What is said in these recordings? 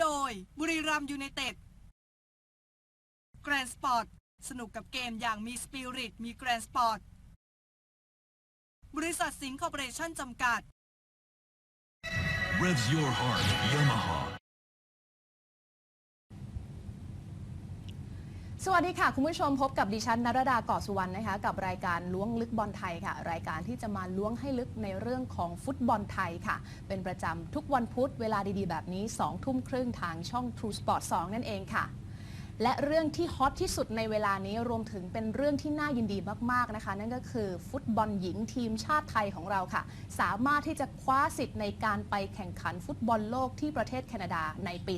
โดย บุรีรัมยูไนเต็ดแกรนสปอร์ตสนุกกับเกมอย่างมีสปิริตมีแกรนสปอร์ตบริษัทสิงห์คอร์ปอเรชั่นจำกัด Revs your heart, Yamaha. สวัสดีค่ะ คุณผู้ชมพบกับดิฉันนรดาเกาะสุวรรณนะคะ กับรายการล้วงลึกบอลไทยค่ะ รายการที่จะมาล้วงให้ลึกในเรื่องของฟุตบอลไทยค่ะ เป็นประจำทุกวันพุธเวลาดีๆ แบบนี้2ทุ่มครึ่งทางช่อง True Sport 2 นั่นเองค่ะ และเรื่องที่ฮอตที่สุดในเวลานี้รวมถึงเป็นเรื่องที่น่ายินดีมากๆนะคะ นั่นก็คือฟุตบอลหญิงทีมชาติไทยของเราค่ะ สามารถที่จะคว้าสิทธิ์ในการไปแข่งขันฟุตบอลโลกที่ประเทศแคนาดาในปี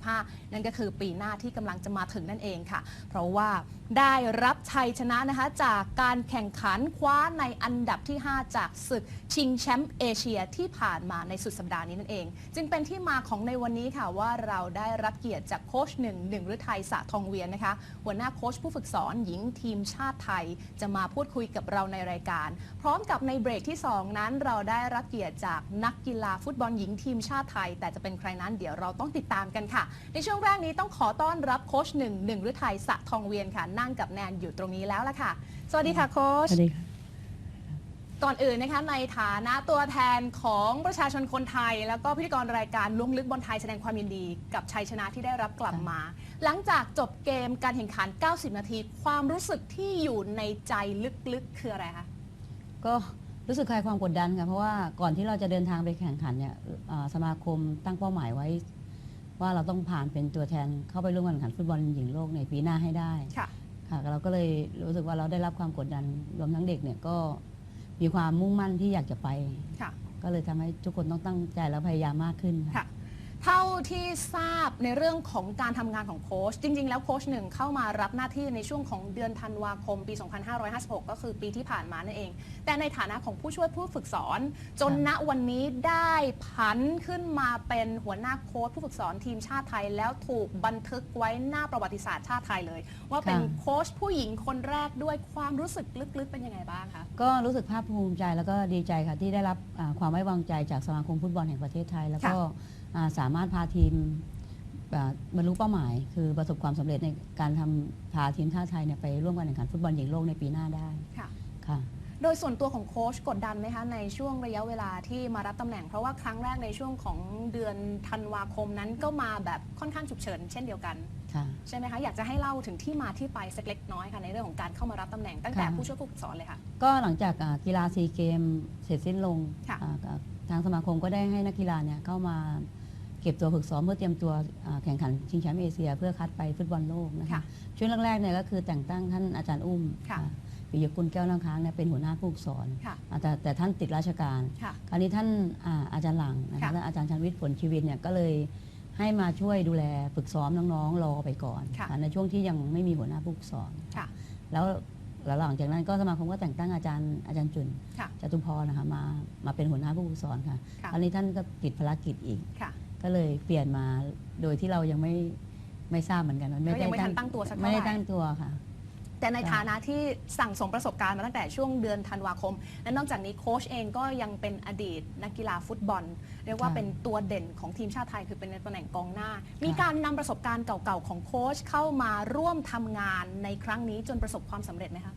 2015 นั่นก็คือปีหน้าที่กำลังจะมาถึงนั่นเองค่ะ เพราะว่าได้รับชัยชนะนะคะ จากการแข่งขันคว้าในอันดับที่ 5 จากศึกชิงแชมป์เอเชียที่ผ่านมาในสุดสัปดาห์นี้นั่นเอง จึงเป็นที่มาของในวันนี้ค่ะว่าเราได้รับเกียรติจากโค้ชหนึ่งหนึ่งฤทัยสะทองเวียนนะคะ หัวหน้าโค้ชผู้ฝึกสอนหญิงทีมชาติไทย จะมาพูดคุยกับเราในรายการ พร้อมกับในเบรกที่ 2 นั้นเราได้รับเกียรติจากนักกีฬาฟุตบอลหญิงทีมชาติไทย แต่จะเป็นใครนั้นเดี๋ยวเราต้องติดตามกันค่ะ ในช่วงแรกนี้ต้องขอต้อนรับโค้ชหนึ่งหนึ่งฤทัยสะทองเวียนค่ะ นั่งกับแนนอยู่ตรงนี้แล้วล่ะค่ะ สวัสดีค่ะโค้ชสวัสดีค่ะ ก่อนอื่นนะคะในฐานะตัวแทนของประชาชนคนไทย แล้วก็พิธีกรรายการล้วงลึกบอลไทยแสดงความยินดี กับชัยชนะที่ได้รับกลับมา หลังจากจบเกมการแข่งขัน 90 นาที ความรู้สึกที่อยู่ในใจลึกๆคืออะไรคะก็รู้สึกคลายความกดดันค่ะเพราะว่าก่อนที่เราจะเดินทางไปแข่งขันเนี่ยเอ่อสมาคมตั้งเป้าหมายไว้ ว่าเราต้องผ่านเป็นตัวแทนเข้าไปร่วมการแข่งขันฟุตบอลหญิงโลกในปีหน้าให้ได้ค่ะค่ะเราก็เลยรู้สึกว่าเราได้รับความกดดันรวมทั้งเด็กเนี่ยก็ มีความมุ่งมั่นที่อยากจะไป ค่ะ ก็เลยทำให้ทุกคนต้องตั้งใจและพยายามมากขึ้นค่ะ ค่ะ เท่าที่ทราบในเรื่องของการทำงานของโค้ชจริง ๆ แล้วโค้ชหนึ่งเข้ามารับหน้าที่ในช่วงของเดือนธันวาคมปี 2556 ก็คือปีที่ผ่านมานั่นเอง แต่ในฐานะของผู้ช่วยผู้ฝึกสอน จนณวันนี้ได้ผันขึ้นมาเป็นหัวหน้าโค้ชผู้ฝึกสอนทีมชาติไทย แล้วถูกบันทึกไว้หน้าประวัติศาสตร์ชาติไทยเลย ว่าเป็นค่ะโค้ชผู้หญิงคนแรกด้วยความรู้สึกลึกๆเป็นยังไงบ้างคะก็รู้สึกภาคภูมิใจแล้วก็ดีใจค่ะที่ได้รับอ่าความไว้วางใจจากสมาคมฟุตบอลแห่งประเทศไทยแล้วก็อ่า สามารถพาทีมอ่าบรรลุเป้าหมาย คือประสบความสำเร็จในการทำพาทีมชาติไทยเนี่ยไปร่วมการแข่งขันฟุตบอลหญิงโลกในปีหน้าได้ค่ะค่ะโดยส่วนตัวของโค้ชกดดันไหมคะในช่วงระยะเวลาที่มารับตำแหน่ง เพราะว่าครั้งแรกในช่วงของเดือนธันวาคมนั้นก็มาแบบค่อนข้างฉุกเฉินเช่นเดียวกันค่ะใช่ไหมคะอยากจะให้เล่าถึงที่มาที่ไปสักเล็กน้อยค่ะในเรื่องของการเข้ามารับตำแหน่งตั้งแต่ค่ะผู้ช่วยผู้ฝึกสอนเลยค่ะก็หลังจากอ่ากีฬาซีเกมเสร็จสิ้นลงค่ะอ่าก็ทางสมาคมก็ได้ให้นักกีฬาเนี่ยเข้ามา เก็บตัวฝึกซ้อมเพื่อเตรียมตัวอ่าแข่งขันชิงแชมป์เอเชีย เพื่อคัดไปฟุตบอลโลกนะคะค่ะช่วงแรกๆเนี่ยก็คือแต่งตั้งท่านอาจารย์อุ้มค่ะอ่าปิยกุลแก้วน้ำค้างเนี่ยเป็นหัวหน้าผู้ฝึกสอนค่ะอ่าแต่แต่ท่านติดราชการค่ะคราวนี้ท่านอาอาจารย์หลังนะคะค่ะและอาจารย์ชันวิทย์ผลชีวิตเนี่ยก็เลยให้มาช่วยดูแลฝึกซ้อมน้องๆรอไปก่อนค่ะในช่วงที่ยังไม่มีหัวหน้าผู้ฝึกสอนค่ะแล้วแล้วหลังจากนั้นก็สมาคมก็แต่งตั้งอาจารย์อาจารย์จุนค่ะจตุพรนะคะมามาเป็นหัวหน้าผู้ฝึกสอนค่ะค่ะคราวนี้ท่านก็ติดภารกิจอีกค่ะ ก็เลยเปลี่ยนมาโดยที่เรายังไม่ไม่ทราบเหมือนกันว่าก็ยังไม่ทันตั้งตัวสักเท่าไหร่ ไม่ได้ตั้งตัวค่ะ แต่ในค่ะฐานะที่สั่งสมประสบการณ์มาตั้งแต่ช่วงเดือนธันวาคม และนอกจากนี้โค้ชเองก็ยังเป็นอดีตนักกีฬาฟุตบอล เรียกว่าค่ะเป็นตัวเด่นของทีมชาติไทยคือเป็นในตำแหน่งกองหน้า มีการนำประสบการณ์เก่าๆของโค้ชเข้ามาร่วมทำงานในครั้งนี้จนประสบความสำเร็จไหมคะ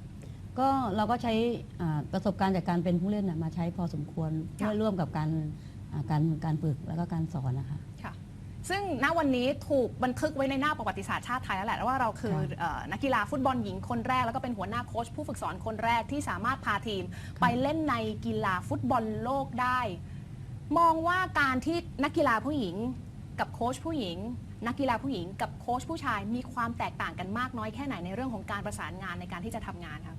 ก็เราก็ใช้อ่าประสบการณ์จากการเป็นผู้เล่นน่ะมาใช้พอสมควรเพื่อร่วมกับการ อ่าการการฝึกแล้วก็การสอนนะคะ ค่ะ ซึ่งณวันนี้ถูกบันทึกไว้ในหน้าประวัติศาสตร์ชาติไทยแล้วแหละว่าเราคือค่ะเอ่อนักกีฬาฟุตบอลหญิงคนแรก แล้วก็เป็นหัวหน้าโค้ชผู้ฝึกสอนคนแรกที่สามารถพาทีม ไปเล่นในกีฬาฟุตบอลโลกได้ มองว่าการที่นักกีฬาผู้หญิง กับโค้ชผู้หญิง นักกีฬาผู้หญิง กับโค้ชผู้ชายมีความแตกต่างกันมากน้อยแค่ไหนในเรื่องของการประสานงานในการที่จะทำงานคะ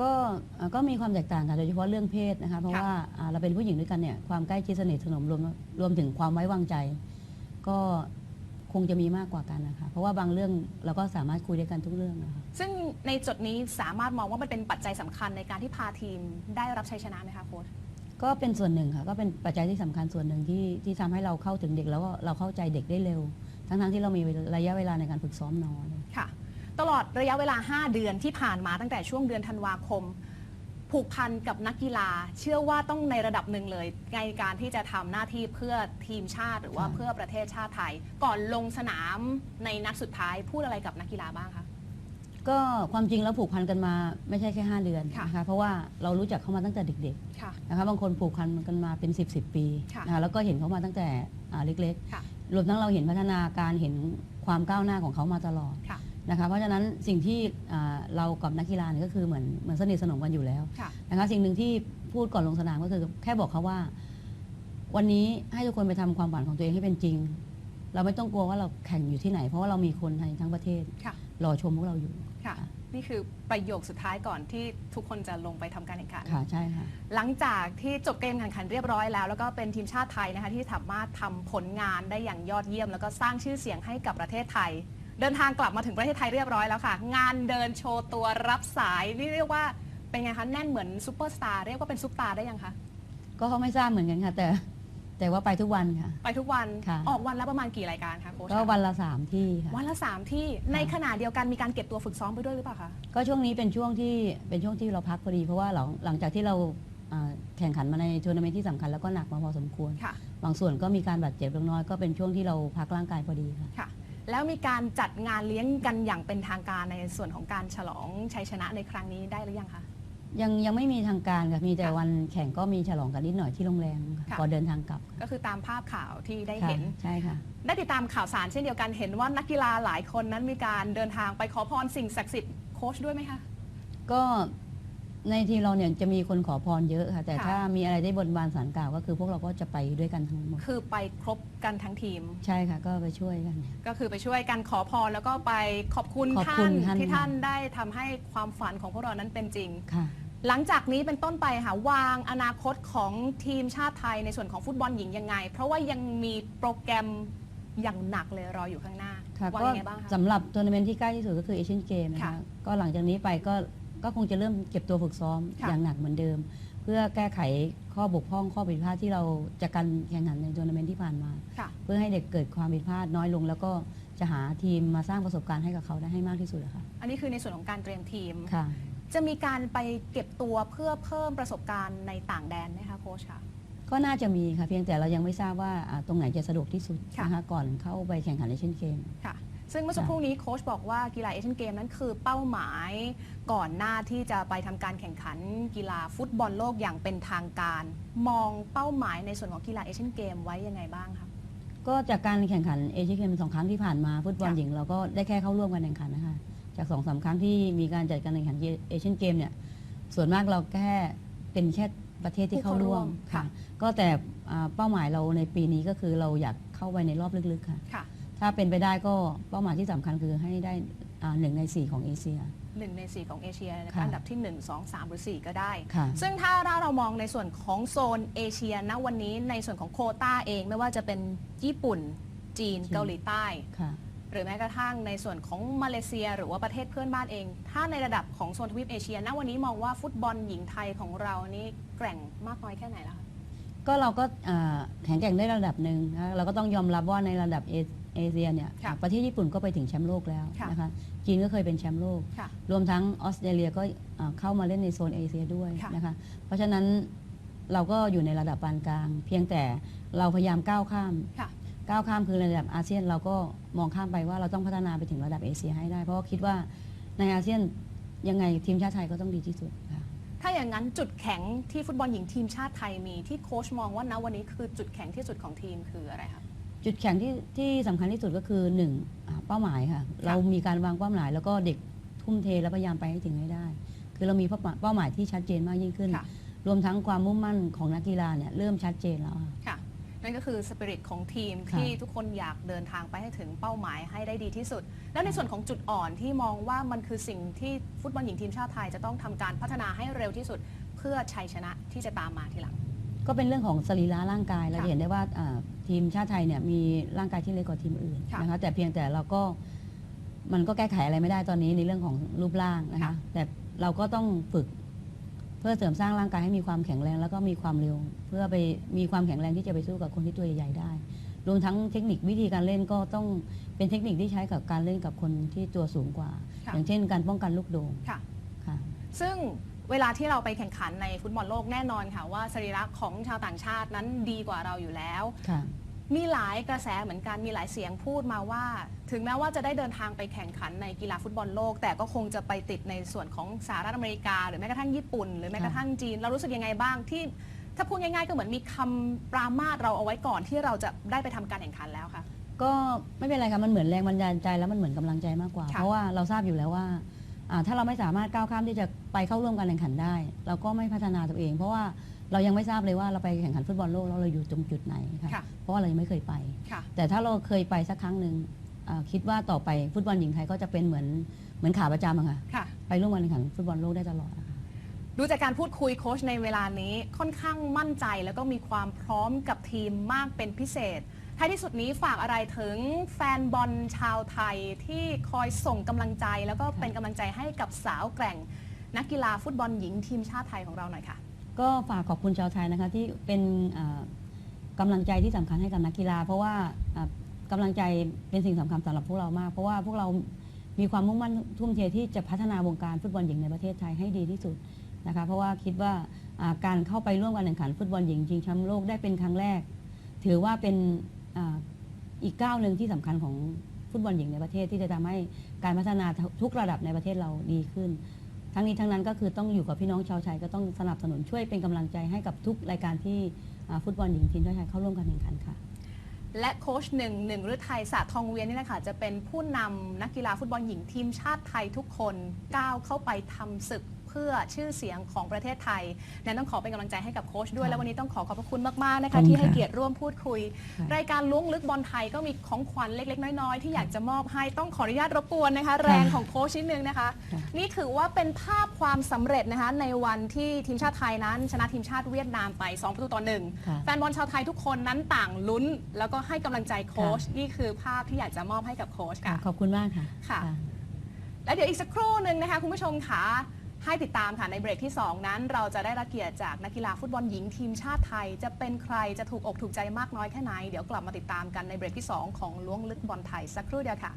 ก็เอ่อก็มีความแตกต่างกันโดยเฉพาะเรื่องเพศนะคะเพราะค่ะว่าอ่าเราเป็นผู้หญิงด้วยกันเนี่ยความใกล้ชิดสนิทสนมรวมรวมถึงความไว้วางใจ ก็คงจะมีมากกว่ากันนะคะเพราะว่าบางเรื่องเราก็สามารถคุยด้วยกันทุกเรื่องนะคะ ซึ่งในจุดนี้สามารถมองว่ามันเป็นปัจจัยสำคัญในการที่พาทีมได้รับชัยชนะไหมคะโค้ช ก็เป็นส่วนหนึ่งค่ะก็เป็นปัจจัยที่สำคัญส่วนหนึ่งที่ที่ทำให้เราเข้าถึงเด็กแล้วก็เราเข้าใจเด็กได้เร็ว ทั้งๆที่เรามีระยะเวลาในการฝึกซ้อมน้อย ค่ะ ตลอดระยะเวลา 5 เดือนที่ผ่านมาตั้งแต่ช่วงเดือนธันวาคม ผูกพันกับนักกีฬา เชื่อว่าต้องในระดับหนึ่งเลยในการที่จะทำหน้าที่เพื่อทีมชาติ หรือว่าค่ะเพื่อประเทศชาติไทย ก่อนลงสนามในนัดสุดท้ายพูดอะไรกับนักกีฬาบ้างคะ ก็ความจริงแล้วผูกพันกันมาไม่ใช่แค่ 5 เดือนค่ะนะคะเพราะว่าเรารู้จักเขามาตั้งแต่เด็กค่ะ ๆนะคะบางคนผูกพันกันมาเป็น 10บสปีค่ะ นะคะแล้วก็เห็นเขามาตั้งแต่อ่าเล็กค่ะ ๆ รวมทั้งเราเห็นพัฒนาการเห็นความก้าวหน้าของเขามาตลอด ค่ะ นะคะเพราะฉะนั้นสิ่งที่อ่าเรากับนักกีฬาเนี่ยก็คือเหมือนเหมือนสนิทสนมกันอยู่แล้วค่ะ นะคะสิ่งหนึ่งที่พูดก่อนลงสนามก็คือแค่บอกเขาว่า วันนี้ให้ทุกคนไปทำความฝันของตัวเองให้เป็นจริง เราไม่ต้องกลัวว่าเราแข่งอยู่ที่ไหน เพราะว่าเรามีคนไทยทั้งประเทศค่ะ รอชมพวกเราอยู่ ค่ะนี่คือประโยคสุดท้ายก่อนที่ทุกคนจะลงไปทำการแข่งขัน ค่ะใช่ค่ะ หลังจากที่จบเกมแข่งขันเรียบร้อยแล้ว แล้วก็เป็นทีมชาติไทยนะคะที่สามารถทำผลงานได้อย่างยอดเยี่ยม แล้วก็สร้างชื่อเสียงให้กับประเทศไทย เดินทางกลับมาถึงประเทศไทยเรียบร้อยแล้วค่ะ งานเดินโชว์ตัวรับสายนี่เรียกว่าเป็นไงคะแน่นเหมือนซูเปอร์สตาร์เรียกว่าเป็นซุปตาร์ได้ยังคะก็เขาไม่ทราบเหมือนกันค่ะ แต่แต่ว่าไปทุกวันค่ะ ไปทุกวันค่ะ ออกวันละประมาณกี่รายการคะโค้ชก็วันละสามที่ค่ะ วันละสามที่ในขณะเดียวกันมีการเก็บตัวฝึกซ้อมไปด้วยหรือเปล่าคะก็ช่วงนี้เป็นช่วงที่เป็นช่วงที่เราพักพอดี เพราะว่าหลังหลังจากที่เราอ่าแข่งขันมาในทัวร์นาเมนต์ที่สำคัญแล้วก็หนักมาพอสมควร ค่ะบางส่วนก็มีการบาดเจ็บเล็กน้อยก็เป็นช่วงที่เราพักร่างกายพอดีค่ะ ค่ะ แล้วมีการจัดงานเลี้ยงกันอย่างเป็นทางการในส่วนของการฉลองชัยชนะในครั้งนี้ได้หรือยังคะ ยังยังไม่มีทางการค่ะมีแต่ค่ะวันแข่งก็มีฉลองกันนิดหน่อยที่โรงแรมค่ะค่ะ ก่อนเดินทางกลับก็คือตามภาพข่าวที่ได้ค่ะเห็น ใช่ค่ะ ได้ติดตามข่าวสารเช่นเดียวกันเห็นว่านักกีฬาหลายคนนั้นมีการเดินทางไปขอพรสิ่งศักดิ์สิทธิ์โค้ชด้วยไหมคะ ก็ ในทีมเราเนี่ยจะมีคนขอพรเยอะค่ะ แต่ค่ะ ถ้ามีอะไรได้บนบานสารกล่าวก็คือพวกเราก็จะไปด้วยกันทั้งหมด คือไปครบกันทั้งทีม ใช่ค่ะก็ไปช่วยกัน ก็คือไปช่วยกันขอพรแล้วก็ไปขอบคุณขอบท่าคุนณท่าน ที่ท่านได้ทำให้ความฝันของพวกเรานั้นเป็นจริง ค่ะ หลังจากนี้เป็นต้นไปค่ะวางอนาคตของทีมชาติไทยในส่วนของฟุตบอลหญิงยังไง เพราะว่ายังมีโปรแกรมอย่างหนักเลยรออยู่ข้างหน้าค่ะวางก็ยังไงบ้างคะ สำหรับทัวร์นาเมนต์ที่ใกล้ที่สุดก็คือเอเชียนเกมนะค่ะ คะก็หลังจากนี้ไปก็ ก็คงจะเริ่มเก็บตัวฝึกซ้อมค่ะ อย่างหนักเหมือนเดิม เพื่อแก้ไขข้อบกพร่องข้อผิดพลาดที่เราจากการแข่งขันในทัวร์นาเมนต์ที่ผ่านมา ค่ะ เพื่อให้เด็กเกิดความผิดพลาดน้อยลง แล้วก็จะหาทีมมาสร้างประสบการณ์ให้กับเขาได้ให้มากที่สุดอะค่ะอันนี้คือในส่วนของการเตรียมทีม ค่ะ จะมีการไปเก็บตัวเพื่อเพิ่มประสบการณ์ในต่างแดนไหมคะโค้ชคะ ก็น่าจะมีค่ะเพียงแต่เรายังไม่ทราบว่าอ่าตรงไหนจะสะดวกที่สุดค่ะ นะคะก่อนเข้าไปแข่งขันในเช่นเกม ค่ะ ซึ่งเมื่อสักครู่นี้โค้ชบอกว่ากีฬาเอเชียนเกมนั้นคือเป้าหมายก่อนหน้าที่จะไปทำการแข่งขันกีฬาฟุตบอลโลกอย่างเป็นทางการ มองเป้าหมายในส่วนของกีฬาเอเชียนเกมไว้ยังไงบ้างคะก็จากการแข่งขันเอเชียนเกมสองครั้งที่ผ่านมาฟุตบอลค่ะหญิงเราก็ได้แค่เข้าร่วมการแข่งขันนะคะจากสองสามครั้งที่มีการจัดการแข่งขันเอเชียนเกมเนี่ยส่วนมากเราแค่เป็นแค่ประเทศที่เข้าร่วมผู้เข้าร่วมค่ะค่ะ ก็แต่อ่าเป้าหมายเราในปีนี้ก็คือเราอยากเข้าไปในรอบลึกๆค่ะค่ะ ถ้าเป็นไปได้ก็เป้าหมายที่สำคัญคือให้ได้อ่าหนึ่งในสี่ของเอเชีย หนึ่งในสี่ของเอเชียนะคะค่ะอันดับที่ 1 2 3 หรือ 4 ก็ได้ ค่ะ ซึ่งถ้าเรามองในส่วนของโซนเอเชียณวันนี้ในส่วนของโควต้าเองไม่ว่าจะเป็นญี่ปุ่นจีนจีนเกาหลีใต้ ค่ะ หรือแม้กระทั่งในส่วนของมาเลเซีย หรือว่าประเทศเพื่อนบ้านเอง ถ้าในระดับของโซนทวีปเอเชียณวันนี้มองว่าฟุตบอลหญิงไทยของเรานี่แกร่งมากน้อยแค่ไหนล่ะคะ ก็เราก็อ่าแข็งแกร่งได้ระดับหนึ่งนะคะเราก็ต้องยอมรับว่าในระดับเอเอเชียเนี่ยค่ะประเทศญี่ปุ่นก็ไปถึงแชมป์โลกแล้วค่ะนะคะจีนก็เคยเป็นแชมป์โลก ค่ะรวมทั้งออสเตรเลียก็อ่าเข้ามาเล่นในโซนเอเชียด้วยค่ะ นะคะเพราะฉะนั้นเราก็อยู่ในระดับปานกลาง เพียงแต่เราพยายามก้าวข้าม ค่ะ ก้าวข้ามคือในระดับอาเซียนเราก็มองข้ามไปว่าเราต้องพัฒนาไปถึงระดับเอเชียให้ได้ เพราะว่าคิดว่าในอาเซียนยังไงทีมชาติไทยก็ต้องดีที่สุดค่ะ ถ้าอย่างนั้นจุดแข็งที่ฟุตบอลหญิงทีมชาติไทยมีที่โค้ชมองว่าณวันนี้คือจุดแข็งที่สุดของทีมคืออะไรคะ จุดแข็งที่ที่สำคัญที่สุดก็คือหนึ่งอ่าเป้าหมายค่ะ เรามีการวางเป้าหมาย แล้วก็เด็กทุ่มเทและพยายามไปให้ถึงให้ได้ คือเรามีเป้าหมายเป้าหมายที่ชัดเจนมากยิ่งขึ้น ค่ะ รวมทั้งความมุ่งมั่นของนักกีฬาเนี่ยเริ่มชัดเจนแล้วค่ะ ค่ะ นั่นก็คือสปิริตของทีมค่ะที่ทุกคนอยากเดินทางไปให้ถึงเป้าหมายให้ได้ดีที่สุด แล้วในส่วนของจุดอ่อนที่มองว่ามันคือสิ่งที่ฟุตบอลหญิงทีมชาติไทยจะต้องทำการพัฒนาให้เร็วที่สุด เพื่อชัยชนะที่จะตามมาทีหลัง ก็เป็นเรื่องของสรีระร่างกายเราค่ะจะเห็นได้ว่าอ่าทีมชาติไทยเนี่ยมีร่างกายที่เล็กกว่าทีมอื่นค่ะนะคะแต่เพียงแต่เราก็มันก็แก้ไขอะไรไม่ได้ตอนนี้ในเรื่องของรูปร่างนะคะค่ะแต่เราก็ต้องฝึก เพื่อเสริมสร้างร่างกายให้มีความแข็งแรงแล้วก็มีความเร็ว เพื่อไปมีความแข็งแรงที่จะไปสู้กับคนที่ตัวใหญ่ๆได้ รวมทั้งเทคนิควิธีการเล่นก็ต้องเป็นเทคนิคที่ใช้กับการเล่นกับคนที่ตัวสูงกว่า ค่ะ อย่างเช่น การป้องกันลูกโด่งค่ะ ค่ะ ซึ่งเวลาที่เราไปแข่งขันในฟุตบอลโลกแน่นอนค่ะว่าสรีระของชาวต่างชาตินั้นดีกว่าเราอยู่แล้ว ค่ะ มีหลายกระแสเหมือนกันมีหลายเสียงพูดมาว่า ถึงแม้ว่าจะได้เดินทางไปแข่งขันในกีฬาฟุตบอลโลก แต่ก็คงจะไปติดในส่วนของสหรัฐอเมริกา หรือแม้กระทั่งญี่ปุ่น หรือแม้กระทั่งจีน เรารู้สึกยังไงบ้างที่ ถ้าพูดง่ายๆก็เหมือนมีคำปรามาสเราเอาไว้ก่อนที่เราจะได้ไปทำการแข่งขันแล้วค่ะ ก็ไม่เป็นไรค่ะมันเหมือนแรงบันดาลใจแล้วมันเหมือนกำลังใจมากกว่า ค่ะ เพราะว่าเราทราบอยู่แล้วว่าอ่า ถ้าเราไม่สามารถก้าวข้ามที่จะไปเข้าร่วมการแข่งขันได้ เราก็ไม่พัฒนาตัวเอง เพราะว่า เรายังไม่ทราบเลยว่าเราไปแข่งขันฟุตบอลโลกแล้วเราอยู่ตรงจุดไหนค่ะค่ะ เพราะว่าเรายังไม่เคยไป ค่ะ แต่ถ้าเราเคยไปสักครั้งหนึ่งอ่าคิดว่าต่อไปฟุตบอลหญิงไทยก็จะเป็นเหมือนเหมือนขาประจำอะค่ะ ค่ะ ไปร่วมการแข่งขันฟุตบอลโลกได้ตลอดอะค่ะ ดูจากการพูดคุยโค้ชในเวลานี้ค่อนข้างมั่นใจแล้วก็มีความพร้อมกับทีมมากเป็นพิเศษ ท้ายที่สุดนี้ฝากอะไรถึงแฟนบอลชาวไทยที่คอยส่งกำลังใจ แล้วก็เป็นกำลังใจให้กับสาวแกร่ง นักกีฬาฟุตบอลหญิงทีมชาติไทยของเราหน่อยค่ะ ก็ฝากขอบคุณชาวไทยนะคะที่เป็นอ่ากำลังใจที่สำคัญให้กับนักกีฬา เพราะว่าอ่ากำลังใจเป็นสิ่งสำคัญสำหรับพวกเรามาก เพราะว่าพวกเรามีความมุ่งมั่นทุ่มเทที่จะพัฒนาวงการฟุตบอลหญิงในประเทศไทยให้ดีที่สุดนะคะเพราะว่าคิดว่าอ่าการเข้าไปร่วมการแข่งขันฟุตบอลหญิงชิงแชมป์โลกได้เป็นครั้งแรก ถือว่าเป็นอาอีกก้าวหนึ่งที่สำคัญของฟุตบอลหญิงในประเทศที่จะทำให้การพัฒนาทุกระดับในประเทศเราดีขึ้น ทั้งนี้ทั้งนั้นก็คือต้องอยู่กับพี่น้องชาวชายก็ต้องสนับสนุนช่วยเป็นกำลังใจให้กับทุกรายการที่ฟุตบอลหญิงทีมชาติไทยเข้าร่วมการแข่งขันค่ะ และโค้ชหนึ่งหนึ่งฤทัยสระทองเวียนนี่แหละค่ะจะเป็นผู้นำนักกีฬาฟุตบอลหญิงทีมชาติไทยทุกคนก้าวเข้าไปทำศึก พื่อชื่อเสียงของประเทศไทยแนนต้องขอเป็นกำลังใจให้กับโค้ชด้วยค่ะและวันนี้ต้องขอขอบพระคุณมากๆนะขอบคะคุณที่ให้ค่ะเกียรติร่วมพูดคุยค่ะรายการล้วงลึกบอลไทยก็มีของขวัญเล็ก ๆ น้อยๆที่อยากจะมอบให้ต้องขออนุญาตรบกวนนะคะ แรงของโค้ชนิดนึงนะคะค่ะนี่ถือว่าเป็นภาพความสำเร็จนะคะในวันที่ทีมชาติไทยนั้น ชนะทีมชาติเวียดนามไป 2 ประตูต่อหนึ่งค่ะแฟนบอลชาวไทยทุกคนนั้นต่างลุ้น แล้วก็ให้กำลังใจโค้ชนี่คือภาพที่อยากจะมอบให้กับโค้ชค่ะค่ะขอบคุณมากค่ะค่ะ และเดี๋ยวอีกสักครู่หนึ่งนะคะคุณผู้ชมค่ะ ให้ติดตามค่ะในเบรกที่ 2 นั้น เราจะได้รับเกียรติจากนักกีฬาฟุตบอลหญิงทีมชาติไทย จะเป็นใครจะถูกอกถูกใจมากน้อยแค่ไหน เดี๋ยวกลับมาติดตามกันในเบรกที่ 2 ของล้วงลึกบอลไทยสักครู่เดียวค่ะ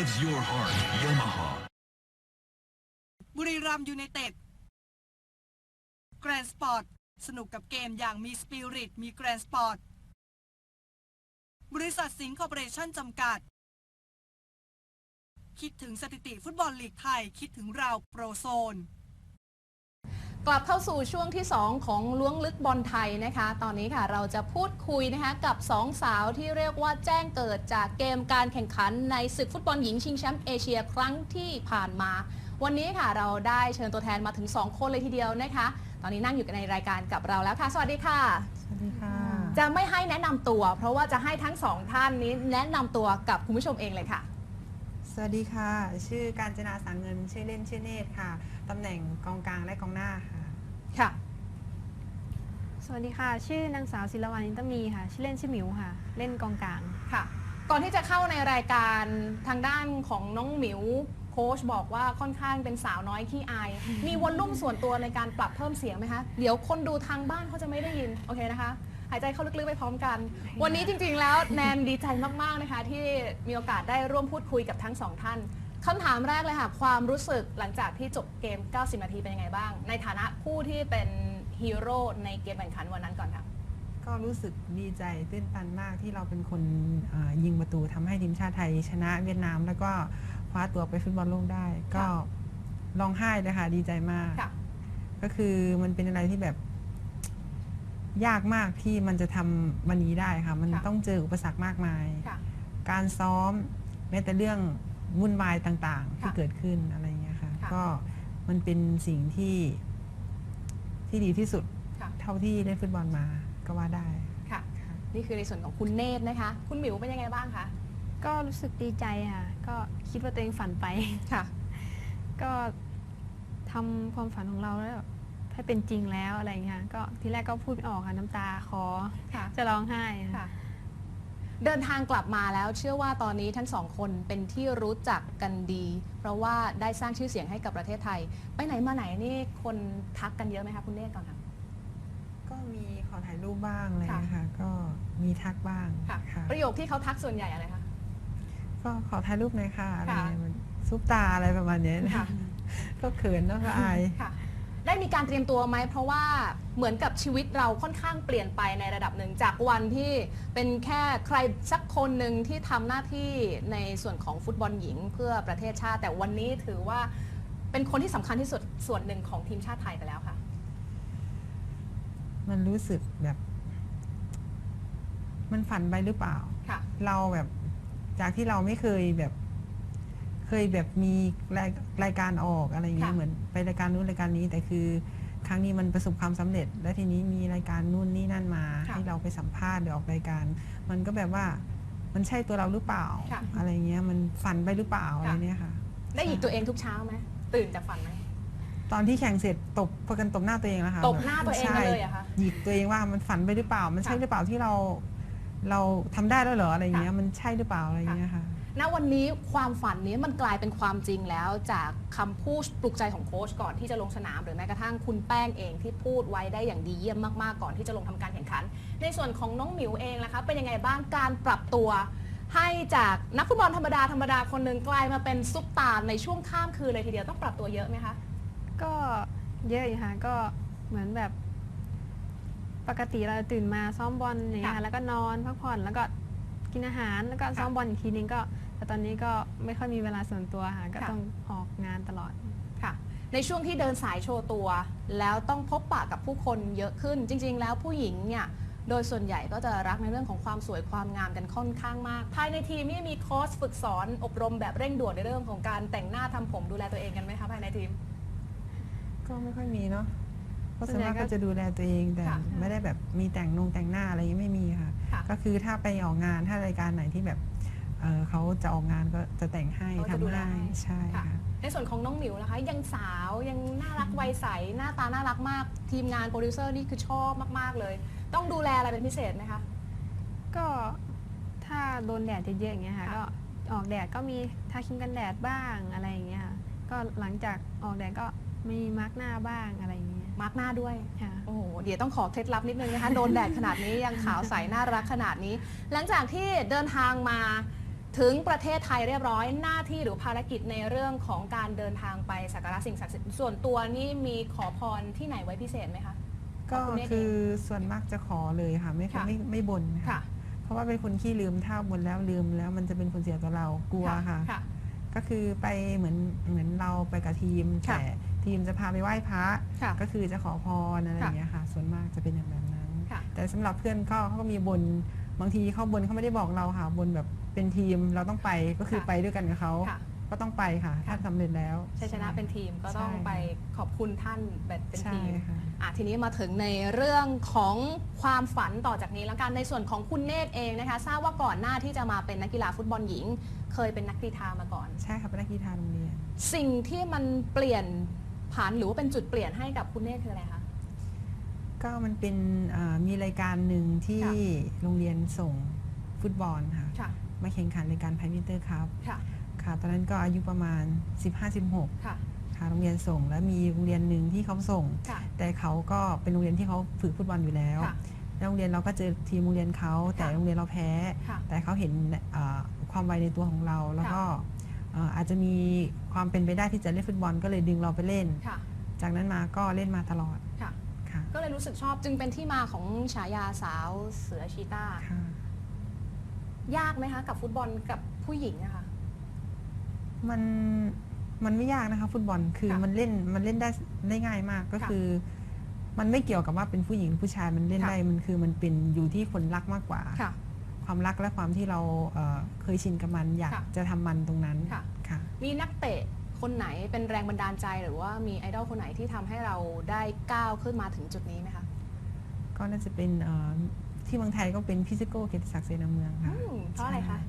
lives your heart, Yamaha. บุรีรัมยูไนเต็ดแกรนด์สปอร์ตสนุกกับเกมอย่างมีสปิริตมีแกรนด์สปอร์ตบริษัทสิงห์คอร์ปอเรชั่นจำกัด คิดถึงสถิติฟุตบอลลีกไทย คิดถึงเราโปรโซน กลับเข้าสู่ช่วงที่ 2 ของล้วงลึกบอลไทยนะคะ ตอนนี้ค่ะเราจะพูดคุยนะคะกับ 2 สาวที่เรียกว่าแจ้งเกิดจากเกมการแข่งขันในศึกฟุตบอลหญิงชิงแชมป์เอเชียครั้งที่ผ่านมา วันนี้ค่ะเราได้เชิญตัวแทนมาถึง 2 คนเลยทีเดียวนะคะ ตอนนี้นั่งอยู่กันในรายการกับเราแล้วค่ะ สวัสดีค่ะ สวัสดีค่ะ จะไม่ให้แนะนำตัว เพราะว่าจะให้ทั้งสองท่านนี้แนะนำตัวกับคุณผู้ชมเองเลยค่ะ สวัสดีค่ะ ชื่อการจนาสังเงิน ชื่อเล่นชื่อเนตรค่ะ ตำแหน่งกองกลางและกองหน้าค่ะ ค่ะ สวัสดีค่ะ ชื่อนางสาวศิลวรรณอินตมีค่ะ ชื่อเล่นชื่อหมิวค่ะ เล่นกองกลาง ค่ะ ก่อนที่จะเข้าในรายการทางด้านของน้องหมิวโค้ชบอกว่าค่อนข้างเป็นสาวน้อยขี้อาย มีวอลลุ่มส่วนตัวในการปรับเพิ่มเสียงไหมคะ เดี๋ยวคนดูทางบ้านเขาจะไม่ได้ยิน โอเคนะคะ หายใจเข้าลึกๆไปพร้อมกัน วันนี้จริงๆแล้วแนนดีใจมากๆนะคะ ที่มีโอกาสได้ร่วมพูดคุยกับทั้งสองท่านคำถามแรกเลยค่ะ ความรู้สึกหลังจากที่จบเกม 90 นาทีเป็นยังไงบ้าง ในฐานะผู้ที่เป็นฮีโร่ในเกมแข่งขันวันนั้นก่อนค่ะ ก็รู้สึกดีใจตื้นตันมากที่เราเป็นคนเอ่อยิงประตูทำให้ทีมชาติไทยชนะเวียดนาม แล้วก็คว้าตัวไปฟุตบอลโลกได้ ก็ร้องไห้เลยค่ะดีใจมากค่ะก็คือมันเป็นอะไรที่แบบ ยากมากที่มันจะทำวันนี้ได้ค่ะ มันค่ะ ต้องเจออุปสรรคมากมาย ค่ะ การซ้อมแม้แต่เรื่องวุ่นวายต่างๆ ที่ค่ะเกิดขึ้นอะไรเงี้ยค่ะ ค่ะก็มันเป็นสิ่งที่ที่ดีที่สุดค่ะ เท่าที่เล่นฟุตบอลมาก็ว่าได้ ค่ะ นี่คือในส่วนของคุณเนตรนะคะ คุณหมิวเป็นยังไงบ้างคะก็รู้สึกดีใจค่ะ ก็คิดว่าตัวเองฝันไป ค่ะ ก็ทำความฝันของเราแล้วแบบ ให้เป็นจริงแล้วอะไรอย่างเงี้ยค่ะก็ทีแรกก็พูดไม่ออกค่ะน้ำตาคอค่ะจะร้องไห้ค่ะ เดินทางกลับมาแล้วเชื่อว่าตอนนี้ทั้งสองคนเป็นที่รู้จักกันดี เพราะว่าได้สร้างชื่อเสียงให้กับประเทศไทย ไปไหนมาไหนนี่คนทักกันเยอะไหมคะคุณเนตรก่อนค่ะ ก็มีขอถ่ายรูปบ้างอะไรค่ะนะคะก็มีทักบ้างค่ะ ค่ะ ประโยคที่เขาทักส่วนใหญ่อะไรคะ ก็ขอถ่ายรูปหน่อยค่ะอะไรค่ะ มันซุปตาอะไรประมาณเนี้ยนะค่ะก็เขินเนอะก็อาย ค่ะ ได้มีการเตรียมตัวไหมเพราะว่าเหมือนกับชีวิตเราค่อนข้างเปลี่ยนไปในระดับหนึ่งจากวันที่เป็นแค่ใครสักคนหนึ่งที่ทำหน้าที่ในส่วนของฟุตบอลหญิงเพื่อประเทศชาติ แต่วันนี้ถือว่าเป็นคนที่สำคัญที่สุดส่วนหนึ่งของทีมชาติไทยไปแล้วค่ะ มันรู้สึกแบบ มันฝันไปหรือเปล่า ค่ะ เราแบบจากที่เราไม่เคยแบบ เคยแบบมีรายรายการออกอะไรเงี้ยค่ะ เหมือนไปรายการนู้นรายการนี้ แต่คือครั้งนี้มันประสบความสำเร็จ และทีนี้มีรายการนู่นนี่นั่นมา ค่ะให้เราไปสัมภาษณ์หรือออกรายการ มันก็แบบว่ามันใช่ตัวเราหรือเปล่า ค่ะอะไรเงี้ยมันฝันไปหรือเปล่าอะไรเนี้ยค่ะ ได้หยิกตัวเองทุกเช้าไหมตื่นจากฝันไหมตอนที่แข่งเสร็จตบพากันตบหน้าตัวเองแล้วค่ะตบหน้าตัวเองกันเลยเหรอะคะ หยิกตัวเองว่ามันฝันไปหรือเปล่า มันใช่ค่ะหรือเปล่าที่เรา เราทำได้แล้วเหรออะไรเงี้ยค่ะมันใช่หรือเปล่าอะไรเงี้ยค่ะ ณวันนี้ความฝันนี้มันกลายเป็นความจริงแล้ว จากคำพูดปลุกใจของโค้ชก่อนที่จะลงสนาม หรือแม้กระทั่งคุณแป้งเองที่พูดไว้ได้อย่างดีเยี่ยมมากๆก่อนที่จะลงทำการแข่งขัน ในส่วนของน้องหมิวเองนะคะเป็นยังไงบ้างการปรับตัว ให้จากนักฟุตบอลธรรมดาธรรมดาคนหนึ่งกลายมาเป็นซุปตาร์ในช่วงข้ามคืนเลยทีเดียวต้องปรับตัวเยอะไหมคะก็เยอะอยู่ค่ะก็เหมือนแบบ ปกติเราตื่นมาซ้อมบอลอย่างเงี้ยค่ะค่ะแล้วก็นอนพักผ่อนแล้วก็กินอาหารแล้วก็ซ้อมบอลอีกทีนึงก็ แต่ตอนนี้ก็ไม่ค่อยมีเวลาส่วนตัวค่ะ ก็ค่ะ ต้องออกงานตลอด ค่ะ ในช่วงที่เดินสายโชว์ตัว แล้วต้องพบปะกับผู้คนเยอะขึ้น จริง ๆ แล้วผู้หญิงเนี่ย โดยส่วนใหญ่ก็จะรักในเรื่องของความสวยความงามกันค่อนข้างมาก ภายในทีมนี่มีคอร์สฝึกสอนอบรมแบบเร่งด่วนในเรื่องของการแต่งหน้าทำผมดูแลตัวเองกันไหมคะภายในทีม ก็ไม่ค่อยมีเนาะเพราะส่ส่ววนนใหญ่มากก็ก็จะดูแลตัวเองแต่ค่ะไม่ได้แบบมีแต่งนงแต่งหน้าอะไรยังไม่มีค่ะ ค่ะ ก็คือถ้าไปออกงานถ้ารายการไหนที่แบบ เอ่อเขาจะออกงานก็จะแต่งให้เขาจะทำดูแลให้ให้ใช่ค่ะ ค่ะ ในส่วนของน้องหมิวนะคะ ยังสาวยังน่ารักวัยใสหน้าตาน่ารักมาก ทีมงานโปรดิวเซอร์นี่คือชอบมากๆเลย ต้องดูแลอะไรเป็นพิเศษไหมคะ ก็ถ้าโดนแดดเยอะๆอย่างเงี้ยค่ะค่ะ ก็ออกแดดก็มีทาครีมกันแดดบ้างอะไรอย่างเงี้ยค่ะก็หลังจากออกแดดก็มีมาร์กหน้าบ้างอะไรอย่างเงี้ยมาร์กหน้าด้วย ค่ะ โอ้โห เดี๋ยวต้องขอเคล็ดลับนิดนึงนะคะ โดนแดดขนาดนี้ยังขาวใส น่ารักขนาดนี้ หลังจากที่เดินทางมา ถึงประเทศไทยเรียบร้อยหน้าที่หรือภารกิจในเรื่องของการเดินทางไปสักการะสิ่งศักดิ์สิทธิ์ส่วนตัวนี่มีขอพรที่ไหนไว้พิเศษไหมคะ ก็ขอบคุณเนตรคือส่วนมากจะขอเลยค่ะ ไม่ค่ะไม่ไม่บ่นค่ะ ค่ะเพราะว่าเป็นคนขี้ลืมถ้าบ่นแล้วลืมแล้วมันจะเป็นผลเสียต่อเรากลัวค่ะ ค่ะ ก็คือไปเหมือนเหมือนเราไปกับทีมค่ะ แต่ทีมจะพาไปไหว้พระค่ะ ก็คือจะขอพรอะไรอค่ะย่างเงี้ยค่ะ ส่วนมากจะเป็นอย่างแบบนั้น ค่ะ แต่สำหรับเพื่อนก็เขาก็มีบน บางทีเขาบนเขาไม่ได้บอกเราค่ะ บนแบบเป็นทีมเราต้องไปก็คือค่ะไปด้วยกันกับเขาค่ะก็ต้องไปค่ะถ้าสำเร็จแล้ว ชัยชนะเป็นทีมก็ต้องใช่ ไปขอบคุณท่านแบบเป็นใช่ทีมค่ะ อะทีนี้มาถึงในเรื่องของความฝันต่อจากนี้แล้วกันในส่วนของคุณเนตรเองนะคะ ทราบว่าก่อนหน้าที่จะมาเป็นนักกีฬาฟุตบอลหญิง เคยเป็นนักกีฬามาก่อน ใช่ค่ะเป็นนักกีฬาโรงเรียน สิ่งที่มันเปลี่ยนผันหรือว่าเป็นจุดเปลี่ยนให้กับคุณเนตรคืออะไรคะ ก็มันเป็นอ่ามีรายการหนึ่งที่ค่ะโรงเรียนส่งฟุตบอลค่ะ ค่ะ มาแข่งขันรายการไพมิเตอร์ครับ ค่ะ ค่ะ ตอนนั้นก็อายุประมาณ 15-16 ค่ะ ค่ะ โรงเรียนส่ง แล้วมีโรงเรียนหนึ่งที่เขาส่ง ค่ะ แต่เขาก็เป็นโรงเรียนที่เขาฝึกฟุตบอลอยู่แล้วค่ะ แล้วโรงเรียนเราก็เจอทีมโรงเรียนเขาแต่ค่ะโรงเรียนเราแพ้ ค่ะ แต่เขาเห็นอ่าความไวในตัวของเรา แล้วก็อ่าอาจจะมีความเป็นไปได้ที่จะเล่นฟุตบอลก็เลยดึงเราไปเล่น ค่ะ จากนั้นมาก็เล่นมาตลอด ค่ะค่ะก็เลยรู้สึกชอบจึงเป็นที่มาของฉายาสาวเสือชีตาค่ะ ยากไหมคะกับฟุตบอลกับผู้หญิงอะคะ มันมันไม่ยากนะคะ ฟุตบอลคือค่ะมันเล่นมันเล่นได้ได้ง่ายมากก็ค่ะคือ มันไม่เกี่ยวกับว่าเป็นผู้หญิงหรือผู้ชายมันเล่นค่ะ ได้มันคือมันเป็นอยู่ที่คนรักมากกว่า ค่ะ ความรักและความที่เราเอ่อเคยชินกับมันอยากค่ะจะทำมันตรงนั้นค่ะค่ะมีนักเตะ คนไหนเป็นแรงบันดาลใจหรือว่ามีไอดอลคนไหนที่ทำให้เราได้ก้าวขึ้นมาถึงจุดนี้ไหมคะก็น่าจะเป็นเอ่อที่เมืองไทยก็เป็นพิซิโก้เกียรติศักดิ์เสนาเมืองค่ะอืมเพราะอะไรคะใช่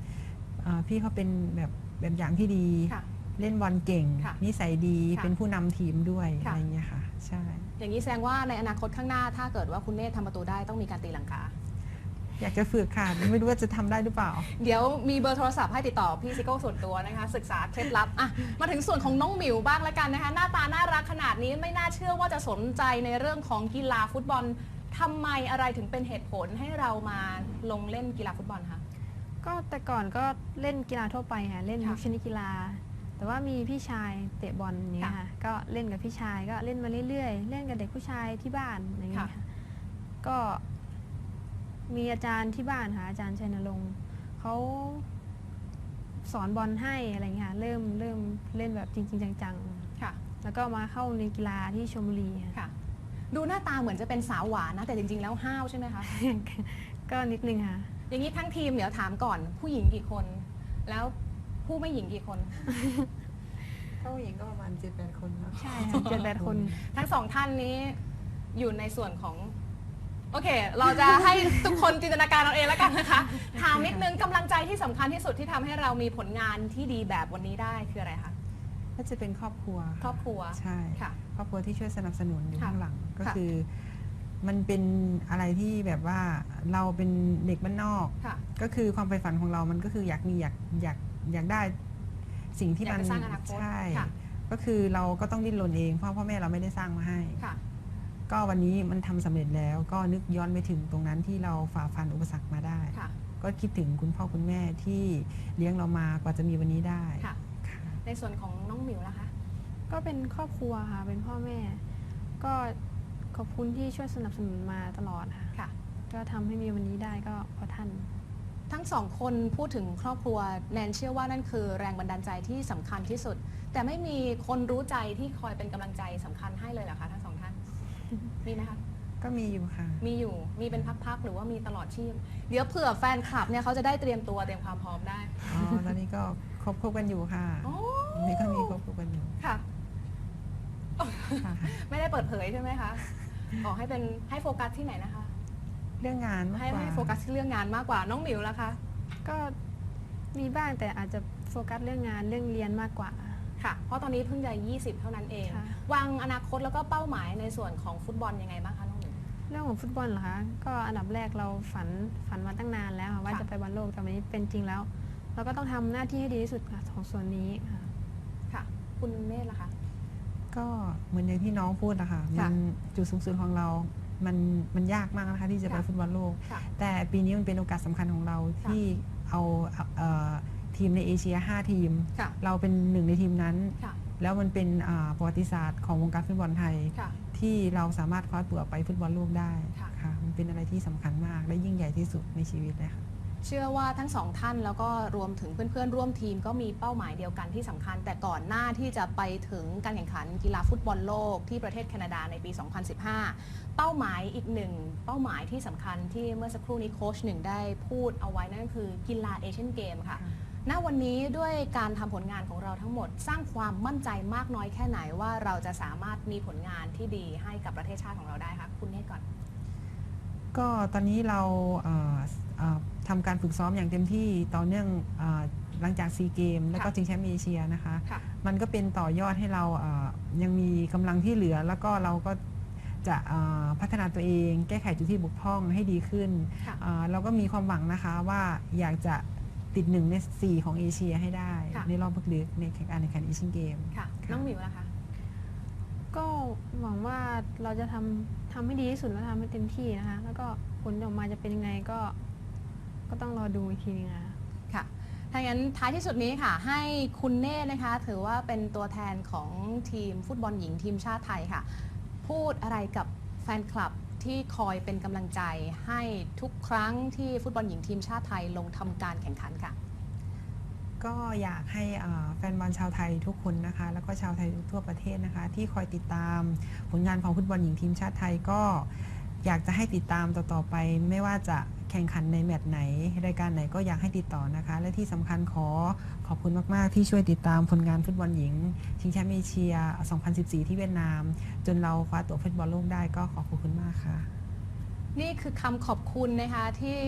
เอ่อพี่เขาเป็นแบบแบบอย่างที่ดี ค่ะเล่นบอลเก่ง ค่ะนิสัยดีค่ะเป็นผู้นำทีมด้วยค่ะ อะไรอย่างเงี้ยค่ะ ใช่ อย่างนี้แสดงว่าในอนาคตข้างหน้าถ้าเกิดว่าคุณเนธทำประตูได้ต้องมีการตีลังกา อยากจะฝึกค่ะ ไม่รู้ว่าจะทำได้หรือเปล่า เดี๋ยวมีเบอร์โทรศัพท์ให้ติดต่อพี่ซิโก้ส่วนตัวนะคะ ศึกษาเคล็ดลับอะมาถึงส่วนของน้องหมิวบ้างแล้วกันนะคะ หน้าตาน่ารักขนาดนี้ไม่น่าเชื่อว่าจะสนใจในเรื่องของกีฬาฟุตบอลทำไมอะไรถึงเป็นเหตุผลให้เรามาลงเล่นกีฬาฟุตบอลคะ ก็แต่ก่อนก็เล่นกีฬาทั่วไปค่ะ เล่นค่ะทุกชนิดกีฬา แต่ว่ามีพี่ชายเตะบอลอย่างเนี้ยค่ะค่ะ ก็เล่นกับพี่ชายก็เล่นมาเรื่อยๆ เล่นกับเด็กผู้ชายที่บ้านอย่างเงี้ยค่ะค่ะก็ มีอาจารย์ที่บ้านค่ะอาจารย์ชัยนรงค์เขาสอนบอลให้อะไรเงี้ยค่ะเริ่มเริ่มเล่นแบบจริง ๆ จังค่ะ ๆ แล้วก็มาเข้าเรียนกีฬาที่ชลบุรีค่ะค่ะ ดูหน้าตาเหมือนจะเป็นสาวหวานนะ แต่จริง ๆ แล้วห้าวใช่ไหมคะ ก็นิดนึงค่ะ อย่างนี้ทั้งทีมเดี๋ยวถามก่อน ผู้หญิงกี่คน แล้วผู้ไม่หญิงกี่คนเข้าหญิงก็ประมาณเจ็ดแปดคนครับ ใช่ค่ะเจ็ดแปดคน ทั้งสองท่านนี้อยู่ในส่วนของ โอเค เราจะให้ทุกคนจินตนาการเอาเองแล้วกันนะคะ ถามนิดนึงกำลังใจที่สำคัญที่สุดที่ทำให้เรามีผลงานที่ดีแบบวันนี้ได้คืออะไรคะ ก็จะเป็นครอบครัวะครอบครัว ใช่ค่ะ ครอบครัวที่ช่วยสนับสนุนอยู่ค่ะข้างหลังก็ค่ะ คือ มันเป็นอะไรที่แบบว่าเราเป็นเด็กบ้านนอก ค่ะ ก็คือความใฝ่ฝันของเรามันก็คืออยากมีอยากอยากอยากได้สิ่งที่อยากมันจะสร้างอนาคตใช่ ค่ะ ก็คือเราก็ต้องดิ้นรนเองเพราะพ่อแม่เราไม่ได้สร้างมาให้ ค่ะ ก็วันนี้มันทำสำเร็จแล้วก็นึกย้อนไปถึงตรงนั้นที่เราฝ่าฟันอุปสรรคมาได้ค่ะก็คิดถึงคุณพ่อคุณแม่ที่เลี้ยงเรามากว่าจะมีวันนี้ได้ค่ะค่ะในส่วนของน้องหมิวล่ะคะ ก็เป็นครอบครัวค่ะ เป็นพ่อแม่ ก็ขอบคุณที่ช่วยสนับสนุนมาตลอดค่ะค่ะก็ทำให้มีวันนี้ได้ก็เพราะท่าน ทั้งสองคนพูดถึงครอบครัวแนนเชื่อว่านั่นคือแรงบันดาลใจที่สำคัญที่สุด แต่ไม่มีคนรู้ใจที่คอยเป็นกำลังใจสำคัญให้เลยเหรอคะทั้งสองท่าน มีไหมคะ ก็มีอยู่ค่ะ มีอยู่ มีเป็นพักๆ หรือว่ามีตลอดชีพ เดี๋ยวเผื่อแฟนคลับเนี่ยเขาจะได้เตรียมตัวเตรียมความพร้อมได้ อ๋อ ตอนนี้ก็คบคบกันอยู่ค่ะโอ้นี่ก็มีคบคบกันอยู่ ค่ะ ค่ะ ไม่ได้เปิดเผยใช่ไหมคะ ขอให้เป็นให้โฟกัสที่ไหนนะคะ เรื่องงานมากให้กว่าให้โฟกัสที่เรื่องงานมากกว่า น้องหมิวล่ะคะ ก็มีบ้างแต่อาจจะโฟกัสเรื่องงานเรื่องเรียนมากกว่า ค่ะ เพราะตอนนี้เพิ่งจะ 20 เท่านั้นเอง ค่ะ วางอนาคตแล้วก็เป้าหมายในส่วนของฟุตบอลยังไงบ้างคะน้องหมิวเรื่องของฟุตบอลเหรอคะ ก็อันดับแรกเราฝันฝันมาตั้งนานแล้วค่ะว่าค่ะ จะไปบอลโลกแต่วันนี้เป็นจริงแล้ว เราก็ต้องทำหน้าที่ให้ดีที่สุดค่ะของส่วนนี้ค่ะ ค่ะ คุณเมธล่ะคะ ก็เหมือนอย่างที่น้องพูดอะค่ะค่ะมันจุดสูงสุดของเรา มันมันยากมากนะคะที่จะไปค่ะ ฟุตบอลโลก ค่ะ แต่ปีนี้มันเป็นโอกาสสำคัญของเราค่ะที่เอาเอ่อ ทีมในเอเชีย 5 ทีม ค่ะ เราเป็นหนึ่งในทีมนั้น ค่ะ แล้วมันเป็นอ่าประวัติศาสตร์ของวงการฟุตบอลไทย ค่ะ ที่เราสามารถคว้าตัวไปฟุตบอลโลกได้ค่ะ ค่ะมันเป็นอะไรที่สำคัญมาก และยิ่งใหญ่ที่สุดในชีวิตเลยค่ะ เชื่อว่าทั้งสองท่านแล้วก็รวมถึงเพื่อนๆ ร่วมทีมก็มีเป้าหมายเดียวกันที่สำคัญ แต่ก่อนหน้าที่จะไปถึงการแข่งขันกีฬาฟุตบอลโลกที่ประเทศแคนาดาในปี 2015 เป้าหมายอีกหนึ่งเป้าหมายที่สำคัญที่เมื่อสักครู่นี้โค้ชหนึ่งได้พูดเอาไว้นั่นก็คือกีฬาเอเชียนเกมค่ะ ค่ะ ณวันนี้ด้วยการทำผลงานของเราทั้งหมด สร้างความมั่นใจมากน้อยแค่ไหนว่าเราจะสามารถมีผลงานที่ดีให้กับประเทศชาติของเราได้คะคุณเนธก่อน ก็ตอนนี้เราเอ่อเอ่อทำการฝึกซ้อมอย่างเต็มที่ต่อเนื่องเอ่อหลังจากซีเกม แล้วก็ค่ะ ชิงแชมป์เอเชียนะคะ ค่ะ มันก็เป็นต่อยอดให้เราเอ่อยังมีกำลังที่เหลือ แล้วก็เราก็จะเอ่อพัฒนาตัวเอง แก้ไขจุดที่บกพร่องให้ดีขึ้นค่ะ เอ่อเราก็มีความหวังนะคะว่าอยากจะ ติดหนึ่งในสี่ของเอเชียให้ได้ ค่ะ ในรอบลึกๆในการแข่งขันเอเชียนเกม ค่ะ ค่ะ น้องหมิวล่ะคะ ก็หวังว่าเราจะทำทำให้ดีที่สุดและทำให้เต็มที่นะคะ แล้วก็ผลออกมาจะเป็นยังไงก็ ก็ต้องรอดูอีกทีนึงนะคะ ค่ะ ถ้างั้นท้ายที่สุดนี้ค่ะ ให้คุณเน่นะคะ ถือว่าเป็นตัวแทนของทีมฟุตบอลหญิงทีมชาติไทยค่ะ พูดอะไรกับแฟนคลับ ที่คอยเป็นกำลังใจให้ทุกครั้งที่ฟุตบอลหญิงทีมชาติไทยลงทำการแข่งขันค่ะ ก็อยากให้แฟนบอลชาวไทยทุกคนนะคะ แล้วก็ชาวไทยทั่วประเทศนะคะ ที่คอยติดตามผลงานของฟุตบอลหญิงทีมชาติไทยก็อยากจะให้ติดตามต่อๆไปไม่ว่าจะ แข่งขันในแมตช์ไหน รายการไหนก็อยากให้ติดต่อนะคะ และที่สำคัญขอขอบคุณมาก ๆ ที่ช่วยติดตามผลงานฟุตบอลหญิง ชิงแชมป์เอเชีย 2014 ที่เวียดนาม จนเราคว้าตั๋วฟุตบอลโลกได้ก็ขอบคุณมากค่ะ นี่คือคำขอบคุณนะคะที่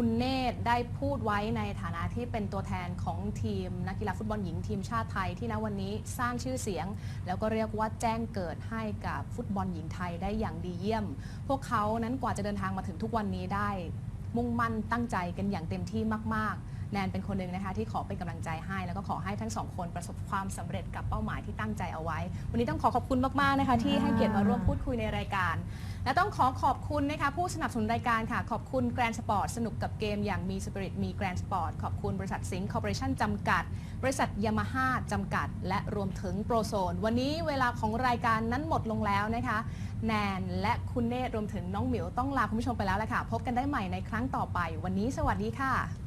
คุณเนตรได้พูดไว้ในฐานะที่เป็นตัวแทนของทีมนักกีฬาฟุตบอลหญิงทีมชาติไทยที่ณวันนี้สร้างชื่อเสียง แล้วก็เรียกว่าแจ้งเกิดให้กับฟุตบอลหญิงไทยได้อย่างดีเยี่ยม พวกเขานั้นกว่าจะเดินทางมาถึงทุกวันนี้ได้ มุ่งมั่นตั้งใจกันอย่างเต็มที่มาก ๆ แนนเป็นคนหนึ่งนะคะที่ขอเป็นกำลังใจให้ แล้วก็ขอให้ทั้งสองคนประสบความสำเร็จกับเป้าหมายที่ตั้งใจเอาไว้ วันนี้ต้องขอขอบคุณมากๆนะคะที่ให้เกียรติมาร่วมพูดคุยในรายการ และต้องขอขอบคุณนะคะผู้สนับสนุนรายการค่ะ ขอบคุณแกรนสปอร์ตสนุกกับเกมอย่างมีสปิริตมีแกรนสปอร์ตขอบคุณบริษัทสิงห์คอร์ปอเรชั่นจำกัด บริษัทยามาฮ่าจำกัด และรวมถึงโปรโซน วันนี้เวลาของรายการนั้นหมดลงแล้วนะคะ แนนและคุณเนตรรวมถึงน้องหมิวต้องลาคุณผู้ชมไปแล้วแหละค่ะ พบกันได้ใหม่ในครั้งต่อไป วันนี้สวัสดีค่ะ